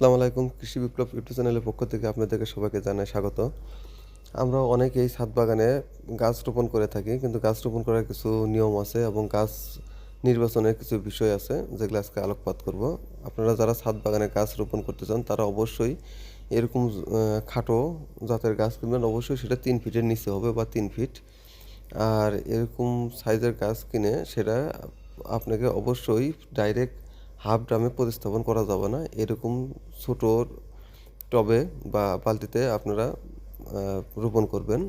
আসসালামু আলাইকুম, কৃষি বিপ্লব ইউটিউব চ্যানেলের পক্ষ থেকে আপনাদেরকে সবাইকে জানাই স্বাগত। আমরা অনেকেই ছাদ বাগানে গাছ রোপণ করে থাকি, কিন্তু গাছ রোপণ করার কিছু নিয়ম আছে এবং গাছ নির্বাচনের কিছু বিষয় আছে যেগুলো আজকে আলোকপাত করব। আপনারা যারা ছাদ বাগানে গাছ রোপণ করতে চান, তারা অবশ্যই এরকম খাটো জাতের গাছ কিনবেন। অবশ্যই সেটা তিন ফিটের নিচে হবে বা তিন ফিট। আর এরকম সাইজের গাছ কিনে সেটা আপনাকে অবশ্যই ডাইরেক্ট হাফ ড্রামে প্রতিস্থাপন করা যাবে না। এরকম ছোট টবে বা বালতিতে আপনারা রোপণ করবেন।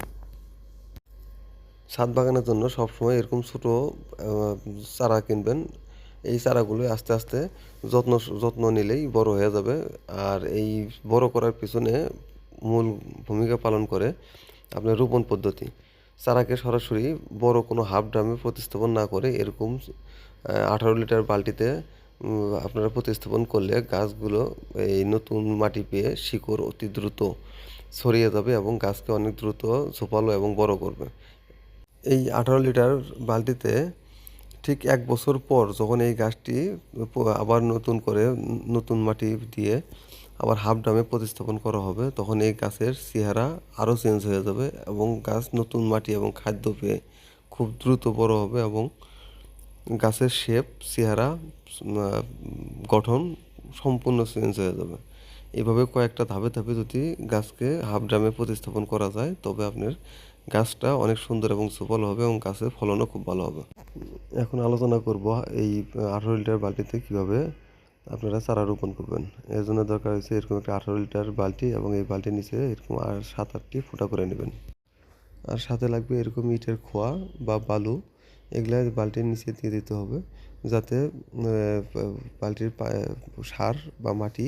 ছাদ বাগানের জন্য সবসময় এরকম ছোট চারা কিনবেন। এই চারাগুলো আস্তে আস্তে যত্ন যত্ন নিলেই বড় হয়ে যাবে। আর এই বড় করার পিছনে মূল ভূমিকা পালন করে আপনার রোপণ পদ্ধতি। চারাকে সরাসরি বড় কোনো হাফ ড্রামে প্রতিস্থাপন না করে এরকম আঠারো লিটার বালতিতে আপনারা প্রতিস্থাপন করলে গাছগুলো এই নতুন মাটি পেয়ে শিকড় অতি দ্রুত ছড়িয়ে যাবে এবং গাছকে অনেক দ্রুত ঝোপালো এবং বড় করবে। এই আঠারো লিটার বালতিতে ঠিক এক বছর পর যখন এই গাছটি আবার নতুন করে নতুন মাটি দিয়ে আবার হাফ ড্রামে প্রতিস্থাপন করা হবে, তখন এই গাছের চেহারা আরও চেঞ্জ হয়ে যাবে এবং গাছ নতুন মাটি এবং খাদ্য পেয়ে খুব দ্রুত বড় হবে এবং গাছের শেপ চেহারা গঠন সম্পূর্ণ চেঞ্জ হয়ে যাবে। এভাবে কয়েকটা ধাপে ধাপে যদি গাছকে হাফ ড্রামে প্রতিস্থাপন করা যায়, তবে আপনার গাছটা অনেক সুন্দর এবং সুফল হবে এবং গাছের ফলনও খুব ভালো হবে। এখন আলোচনা করব এই আঠারো লিটার বালতিতে কীভাবে আপনারা চারা রোপণ করবেন। এর জন্য দরকার হয়েছে এরকম একটা আঠারো লিটার বালতি এবং এই বালতির নিচে এরকম আর সাত আটটি ফুটা করে নেবেন। আর সাথে লাগবে এরকম ইটের খোয়া বা বালু এগুলা বালতির নিচে দিয়ে দিতে হবে যাতে বালতির সার বা মাটি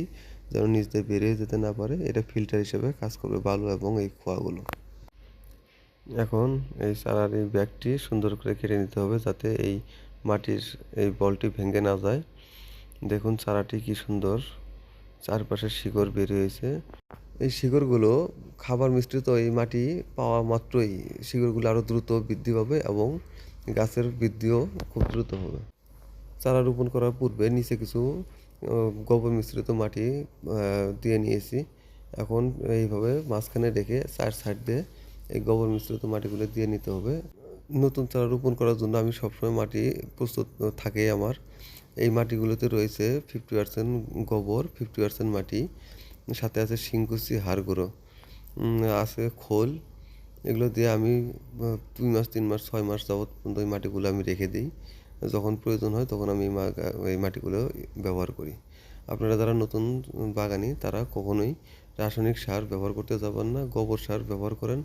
যেন নিচ দিয়ে বেরিয়ে যেতে না পারে। এটা ফিল্টার হিসেবে কাজ করবে বালু এবং এই খোয়াগুলো। এখন এই চারার এই ব্যাগটি সুন্দর করে কেটে নিতে হবে যাতে এই মাটির এই বলটি ভেঙে না যায়। দেখুন চারাটি কি সুন্দর। চারপাশে শিকড় বের হয়েছে। এই শিকড়গুলো খাবার মিশ্রিত এই মাটি পাওয়া মাত্রই শিকড়গুলো আরও দ্রুত বৃদ্ধি পাবে এবং গাছের বৃদ্ধিও খুব দ্রুত হবে। চারা রোপণ করার পূর্বে নিচে কিছু গোবর মিশ্রিত মাটি দিয়ে নিয়েছি। এখন এইভাবে মাঝখানে রেখে চার সাইড দিয়ে এই গোবর মিশ্রিত মাটিগুলো দিয়ে নিতে হবে। নতুন চারা রোপণ করার জন্য আমি সবসময় মাটি প্রস্তুত থাকে আমার। এই মাটিগুলোতে রয়েছে ফিফটি পার্সেন্ট গোবর ফিফটি পার্সেন্ট মাটি, সাথে আছে শিংকুচি, হাড়গুঁড়ো আছে খোল এগুলো দিয়ে আমি দুই মাস, তিন মাস, ছয় মাস যাবত পর্যন্ত এই মাটিগুলো আমি রেখে দিই। যখন প্রয়োজন হয় তখন আমি এই মাটিগুলো ব্যবহার করি। আপনারা যারা নতুন বাগানি, তারা কখনোই রাসায়নিক সার ব্যবহার করতে যাবেন না, গোবর সার ব্যবহার করেন।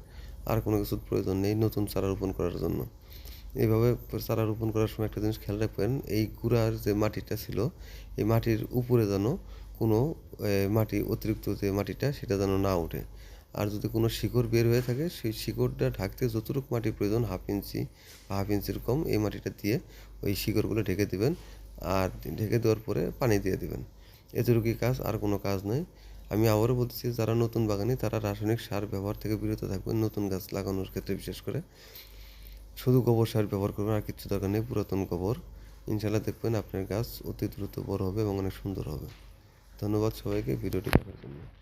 আর কোনো কিছুর প্রয়োজন নেই নতুন চারা রোপণ করার জন্য। এইভাবে চারা রোপণ করার সময় একটা জিনিস খেয়াল রাখবেন, এই গুঁড়ার যে মাটিটা ছিল, এই মাটির উপরে যেন কোনো মাটি অতিরিক্ত যে মাটিটা, সেটা যেন না ওঠে। আর যদি কোনো শিকড় বের হয়ে থাকে, সেই শিকড়টা ঢাকতে যতটুকু মাটি প্রয়োজন, হাফ ইঞ্চি বা হাফ ইঞ্চির কম, এই মাটিটা দিয়ে ওই শিকড়গুলো ঢেকে দিবেন। আর ঢেকে দেওয়ার পরে পানি দিয়ে দিবেন। এতটুকুই কাজ, আর কোনো কাজ নয় আমি আবারও বলতেছি, যারা নতুন বাগানি, তারা রাসায়নিক সার ব্যবহার থেকে বিরত থাকবেন, নতুন গাছ লাগানোর ক্ষেত্রে বিশেষ করে। শুধু গোবর সার ব্যবহার করবেন, আর কিছু দরকার নেই, পুরাতন গোবর। ইনশাল্লাহ দেখবেন আপনার গাছ অতি দ্রুত বড় হবে এবং অনেক সুন্দর হবে। ধন্যবাদ সবাইকে, ভিডিওটি দেখার জন্য।